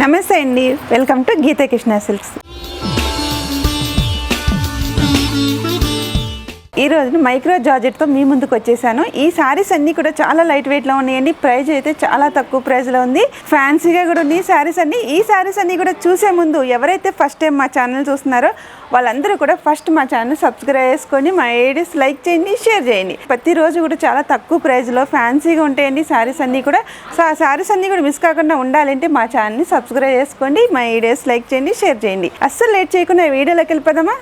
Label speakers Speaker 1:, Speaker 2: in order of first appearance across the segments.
Speaker 1: నమస్తే అండి. Welcome to Geetha Krishna silks ఈ రోజు మైక్రో జార్జెట్తో మీ ముందుకు వచ్చేసాను. ఈ సారీస్ అన్నీ కూడా చాలా లైట్ వెయిట్లో ఉన్నాయండి. ప్రైస్ అయితే చాలా తక్కువ ప్రైస్లో ఉంది. ఫ్యాన్సీగా కూడా ఉంది ఈ సారీస్ అన్ని. ఈ సారీస్ అన్నీ కూడా చూసే ముందు ఎవరైతే ఫస్ట్ టైం మా ఛానల్ చూస్తున్నారో వాళ్ళందరూ కూడా ఫస్ట్ మా ఛానల్ సబ్స్క్రైబ్ చేసుకొని మా ఐడీస్ లైక్ చేయండి షేర్ చేయండి. ప్రతిరోజు కూడా చాలా తక్కువ ప్రైస్లో ఫ్యాన్సీగా ఉంటాయండి సారీస్ అన్నీ కూడా. సో ఆ సారీస్ అన్నీ కూడా మిస్ కాకుండా ఉండాలంటే మా ఛానల్ని సబ్స్క్రైబ్ చేసుకోండి మా ఐడియాస్ లైక్ చేయండి షేర్ చేయండి. అస్సలు లేట్ చేయకుండా వీడియోలోకి వెళ్ళిపోదామా?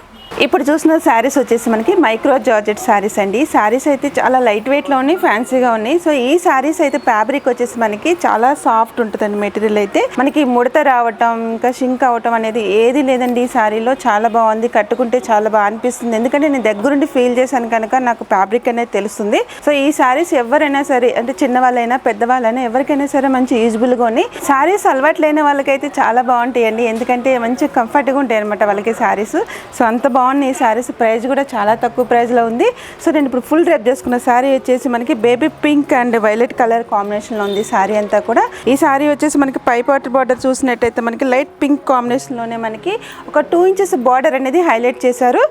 Speaker 1: ఇప్పుడు చూసిన శారీస్ వచ్చేసి మనకి మైక్రో జార్జెట్ శారీస్ అండి. శారీస్ అయితే చాలా లైట్ వెయిట్లో ఉన్నాయి ఫ్యాన్సీగా ఉన్నాయి. సో ఈ శారీస్ అయితే ఫ్యాబ్రిక్ వచ్చేసి మనకి చాలా సాఫ్ట్ ఉంటుందండి మెటీరియల్ అయితే. మనకి ముడత రావటం ఇంకా షింక్ అవటం అనేది ఏది లేదండి ఈ శారీలో. చాలా బాగుంది కట్టుకుంటే చాలా బాగా అనిపిస్తుంది. ఎందుకంటే నేను దగ్గరుండి ఫీల్ చేశాను కనుక నాకు ఫ్యాబ్రిక్ అనేది తెలుస్తుంది. సో ఈ శారీస్ ఎవరైనా సరే అంటే చిన్నవాళ్ళైనా పెద్దవాళ్ళైనా ఎవరికైనా సరే మంచి యూజ్బుల్గా ఉన్నాయి. శారీస్ అలవాటు లేని వాళ్ళకైతే చాలా బాగుంటాయండి. ఎందుకంటే మంచి కంఫర్ట్గా ఉంటాయి అనమాట వాళ్ళకి శారీస్. సో అంత బాగున్నాయి. శారీస్ ప్రైస్ కూడా చాలా తక్కువ ప్రైస్లో ఉంది. సో నేను ఇప్పుడు ఫుల్ డ్రెప్ చేసుకున్న శారీ వచ్చేసి మనకి baby pink and violet colour కాంబినేషన్లో ఉంది శారీ అంతా కూడా. ఈ శారీ వచ్చేసి మనకి పై పార్ట్ బార్డర్ చూసినట్టయితే మనకి లైట్ పింక్ కాంబినేషన్లోనే మనకి ఒక టూ ఇంచెస్ బార్డర్ అనేది హైలైట్ చేశారు.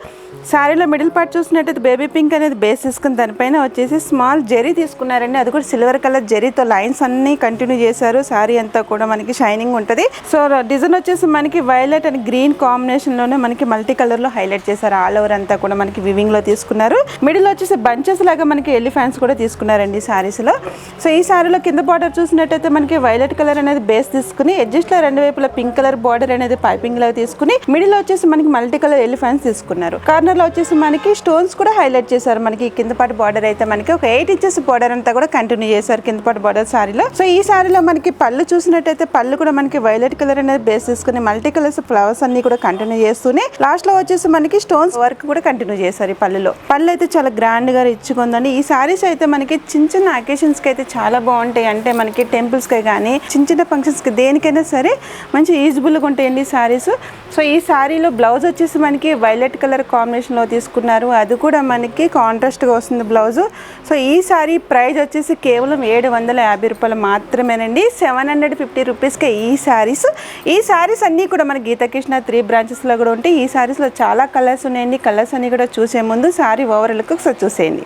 Speaker 1: శారీలో మిడిల్ పార్ట్ చూసినట్టయితే బేబీ పింక్ అనేది బేస్ తీసుకుని దానిపైన వచ్చేసి స్మాల్ జెరీ తీసుకున్నారండి. అది కూడా సిల్వర్ కలర్ జెరీతో లైన్స్ అన్ని కంటిన్యూ చేశారు. శారీ అంతా కూడా మనకి షైనింగ్ ఉంటుంది. సో డిజైన్ వచ్చేసి మనకి వైలెట్ అండ్ గ్రీన్ కాంబినేషన్లోనే మనకి మల్టీ కలర్లో హైలైట్ చేశారు ఆల్ ఓవర్ అంతా కూడా మనకి వివింగ్లో తీసుకున్నారు. మిడిల్ వచ్చేసి బంచెస్ లాగా మనకి ఎలిఫాన్స్ కూడా తీసుకున్నారండి శారీస్లో సో ఈ శారీలో కింద బార్డర్ చూసినట్టయితే మనకి వైలెట్ కలర్ అనేది బేస్ తీసుకుని ఎడ్జస్ట్లో రెండు వైపులా పింక్ కలర్ బార్డర్ అనేది పైపింగ్ లాగా తీసుకుని మిడిల్ వచ్చేసి మనకి మల్టీ కలర్ ఎలిఫాన్స్ తీసుకున్నారు. కార్నర్లో వచ్చేసి మనకి స్టోన్స్ కూడా హైలైట్ చేశారు మనకి. కింద పాటు బార్డర్ అయితే మనకి ఒక ఎయిట్ ఇంచెస్ బార్డర్ అంతా కూడా కంటిన్యూ చేశారు కింద పాటు బార్డర్ శారీలో సో ఈ శారీలో మనకి పళ్ళు చూసినట్టయితే పళ్ళు కూడా మనకి వైలెట్ కలర్ అనేది బేస్ తీసుకుని మల్టీ కలర్స్ ఫ్లవర్స్ అన్ని కూడా కంటిన్యూ చేస్తూనే లాస్ట్లో వచ్చేసి మనకి మనకి స్టోన్స్ వర్క్ కూడా కంటిన్యూ చేశారు ఈ పళ్ళులో. పళ్ళు అయితే చాలా గ్రాండ్గా ఇచ్చుకుందండి ఈ సారీస్ అయితే మనకి చిన్న చిన్న అకేషన్స్కి అయితే చాలా బాగుంటాయి. అంటే మనకి టెంపుల్స్కి కానీ చిన్న చిన్న ఫంక్షన్స్కి దేనికైనా సరే మంచి యూజ్బుల్గా ఉంటాయండి ఈ సారీస్ సో ఈ సారీలో బ్లౌజ్ వచ్చేసి మనకి వైలెట్ కలర్ కాంబినేషన్లో తీసుకున్నారు. అది కూడా మనకి కాంట్రాస్ట్గా వస్తుంది బ్లౌజ్ సో ఈ సారీ ప్రైస్ వచ్చేసి కేవలం ఏడు వందల యాభై రూపాయలు మాత్రమేనండి. సెవెన్ హండ్రెడ్ ఫిఫ్టీ రూపీస్కే ఈ సారీస్ ఈ సారీస్ అన్నీ కూడా మన గీతకృష్ణ త్రీ బ్రాంచెస్లో కూడా ఉంటాయి. ఈ సారీస్లో చాలా కలర్స్ ఉన్నాయండి. కలర్స్ అన్ని కూడా చూసే ముందు సారీ ఓవరాల్కి ఒకసారి చూసేయండి.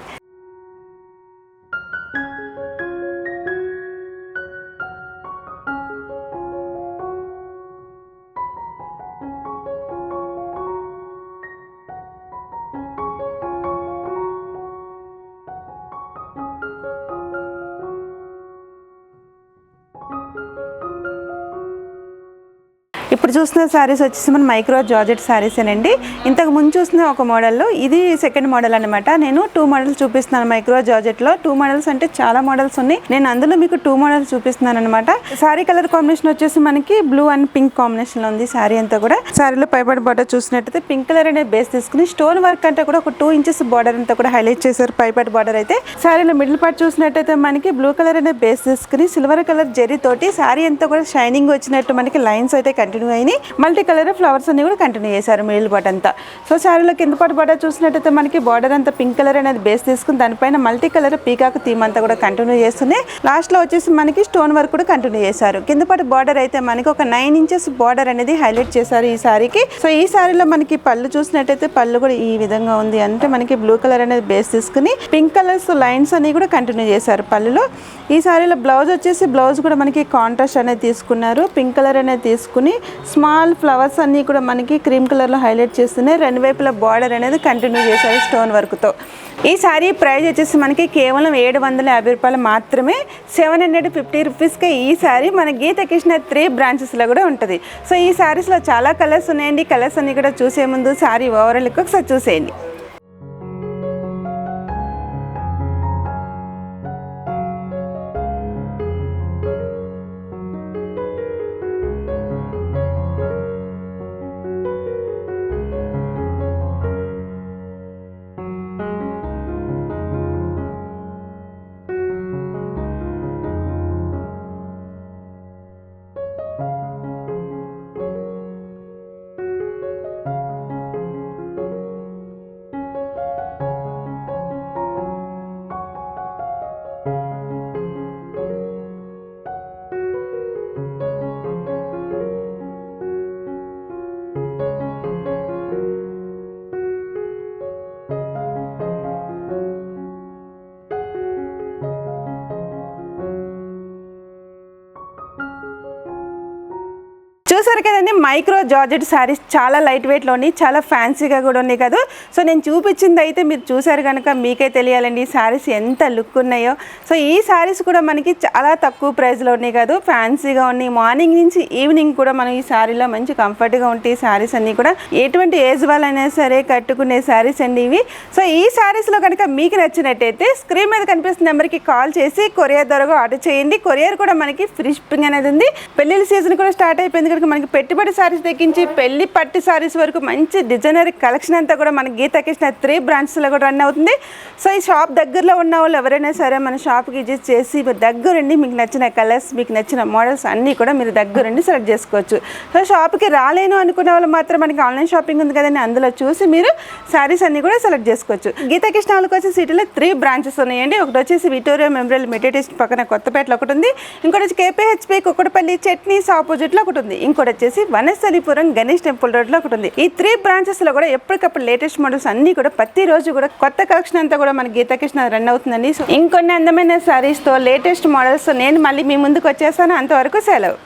Speaker 1: ఇప్పుడు చూస్తున్న శారీస్ వచ్చేసి మన మైక్రో జార్జెట్ శారీస్ అండి ఇంతకు ముందు చూసిన ఒక మోడల్లో ఇది సెకండ్ మోడల్ అనమాట నేను టూ మోడల్స్ చూపిస్తున్నాను మైక్రో జార్జెట్లో టూ మోడల్స్ అంటే చాలా మోడల్స్ ఉన్నాయి. నేను అందులో మీకు టూ మోడల్స్ చూపిస్తున్నాను అనమాట శారీ కలర్ కాంబినేషన్ వచ్చేసి మనకి బ్లూ అండ్ పింక్ కాంబినేషన్లో ఉంది శారీ అంతా కూడా. శారీలో పైబడి బార్డర్ చూసినట్టయితే పింక్ కలర్ అనే బేస్ తీసుకుని స్టోన్ వర్క్ అంటే కూడా ఒక టూ ఇంచెస్ బార్డర్ అంతా కూడా హైలైట్ చేశారు పైపాటి బార్డర్ అయితే. శారీలో మిడిల్ పార్ట్ చూసినట్టయితే మనకి బ్లూ కలర్ అనే బేస్ తీసుకుని సిల్వర్ కలర్ జెరీ తోటి శారీ అంతా కూడా షైనింగ్ వచ్చినట్టు మనకి లైన్స్ అయితే కంటిన్యూ అయినాయి. మల్టీ కలర్ ఫ్లవర్స్ అన్ని కూడా కంటిన్యూ చేశారు మిడిల్ పార్ట్ అంతా. సో శారీలో కింద పాటు బార్డర్ చూసినట్టయితే మనకి బార్డర్ అంతా పింక్ కలర్ అనేది బేస్ తీసుకుని దానిపైన మల్టీ కలర్ పీకాక్ థీమ్ అంతా కూడా కంటిన్యూ చేస్తున్నాయి లాస్ట్లో వచ్చేసి మనకి స్టోన్ వర్క్ కూడా కంటిన్యూ చేశారు. కింద పాటు బార్డర్ అయితే మనకి ఒక నైన్ ఇంచెస్ బార్డర్ అనేది హైలైట్ చేశారు ఈ సారీకి సో ఈ సారీలో మనకి పళ్ళు చూసినట్టయితే పళ్ళు కూడా ఈ విధంగా ఉంది అంటే మనకి బ్లూ కలర్ అనేది బేస్ తీసుకుని పింక్ కలర్స్ లైన్స్ అనేవి కూడా కంటిన్యూ చేశారు పళ్ళులో. ఈ సారీలో బ్లౌజ్ వచ్చేసి బ్లౌజ్ కూడా మనకి కాంట్రాస్ట్ అనేది తీసుకున్నారు. పింక్ కలర్ అనేది తీసుకుని స్మాల్ ఫ్లవర్స్ అన్నీ కూడా మనకి క్రీమ్ కలర్లో హైలైట్ చేస్తున్నాయి. రెండు వైపుల బార్డర్ అనేది కంటిన్యూ చేశారు స్టోన్ వర్క్తో. ఈ శారీ ప్రైస్ వచ్చేసి మనకి కేవలం ఏడు వందల యాభై రూపాయలు మాత్రమే. సెవెన్ హండ్రెడ్ ఫిఫ్టీ రూపీస్కి ఈ సారీ మన గీత కృష్ణ త్రీ బ్రాంచెస్లో కూడా ఉంటుంది. సో ఈ శారీస్లో చాలా కలర్స్ ఉన్నాయండి. కలర్స్ అన్నీ కూడా చూసే ముందు సారీ ఓవరాల్కి ఒకసారి చూసేయండి. చూసారు కదండి మైక్రో జార్జెట్ శారీస్ చాలా లైట్ వెయిట్లో ఉన్నాయి చాలా ఫ్యాన్సీగా కూడా ఉన్నాయి కదా. సో నేను చూపించింది అయితే మీరు చూసారు కనుక మీకే తెలియాలండి ఈ శారీస్ ఎంత లుక్ ఉన్నాయో. సో ఈ శారీస్ కూడా మనకి చాలా తక్కువ ప్రైస్లో ఉన్నాయి కదా ఫ్యాన్సీగా ఉన్నాయి. మార్నింగ్ నుంచి ఈవినింగ్ కూడా మనం ఈ శారీలో మంచి కంఫర్ట్గా ఉంటాయి ఈ శారీస్ అన్నీ కూడా ఎటువంటి ఏజ్ వాళ్ళైనా సరే కట్టుకునే శారీస్ అండి ఇవి. సో ఈ శారీస్లో కనుక మీకు నచ్చినట్టయితే స్క్రీన్ మీద కనిపిస్తున్న నెంబర్కి కాల్ చేసి కొరియర్ ద్వారా ఆర్డర్ చేయండి. కొరియర్ కూడా మనకి ఫ్రీ షిప్పింగ్ అనేది ఉంది. పెళ్ళి సీజన్ కూడా స్టార్ట్ అయిపోయింది కనుక మనకి పెట్టుబడి సారీస్ తెగించి పెళ్ళి పట్టి సారీస్ వరకు మంచి డిజైనర్ కలెక్షన్ అంతా కూడా మన గీతా కృష్ణ త్రీ బ్రాంచ్స్లో కూడా రన్ అవుతుంది. సో ఈ షాప్ దగ్గరలో ఉన్న వాళ్ళు ఎవరైనా సరే మన షాప్కి విజిట్ చేసి మీరు దగ్గరుండి మీకు నచ్చిన కలర్స్ మీకు నచ్చిన మోడల్స్ అన్నీ కూడా మీరు దగ్గరుండి సెలెక్ట్ చేసుకోవచ్చు. సో షాప్కి రాలేను అనుకున్న వాళ్ళు మాత్రం మనకి ఆన్లైన్ షాపింగ్ ఉంది కదండి అందులో చూసి మీరు శారీస్ అన్నీ కూడా సెలెక్ట్ చేసుకోవచ్చు. గీతా కృష్ణ వాళ్ళకి వచ్చి సిటీలో త్రీ బ్రాంచెస్ ఉన్నాయండి. ఒకటి వచ్చేసి విక్టోరియా మెమోరియల్ మెడిటేషన్ పక్కన కొత్తపేటలో ఒకటి ఉంది. ఇంకోటి వచ్చి కేపీహెచ్పి కుక్కడపల్లి చట్నీస్ ఆపోజిట్లో ఒకటి ఉంది. ఇంకోటి వచ్చేసి వనస్థలిపురం గణేష్ టెంపుల్ రోడ్లో ఒకటి ఉంది. ఈ త్రీ బ్రాంచెస్లో కూడా ఎప్పటికప్పుడు లేటెస్ట్ మోడల్స్ అన్ని కూడా ప్రతి రోజు కూడా కొత్త కలెక్షన్ అంతా కూడా మన గీతాకృష్ణ రన్ అవుతుందండి. సో ఇంకొన్ని అందమైన శారీస్తో లేటెస్ట్ మోడల్స్ నేను మళ్ళీ మీ ముందుకు వచ్చేసాను అంతవరకు సెలవు.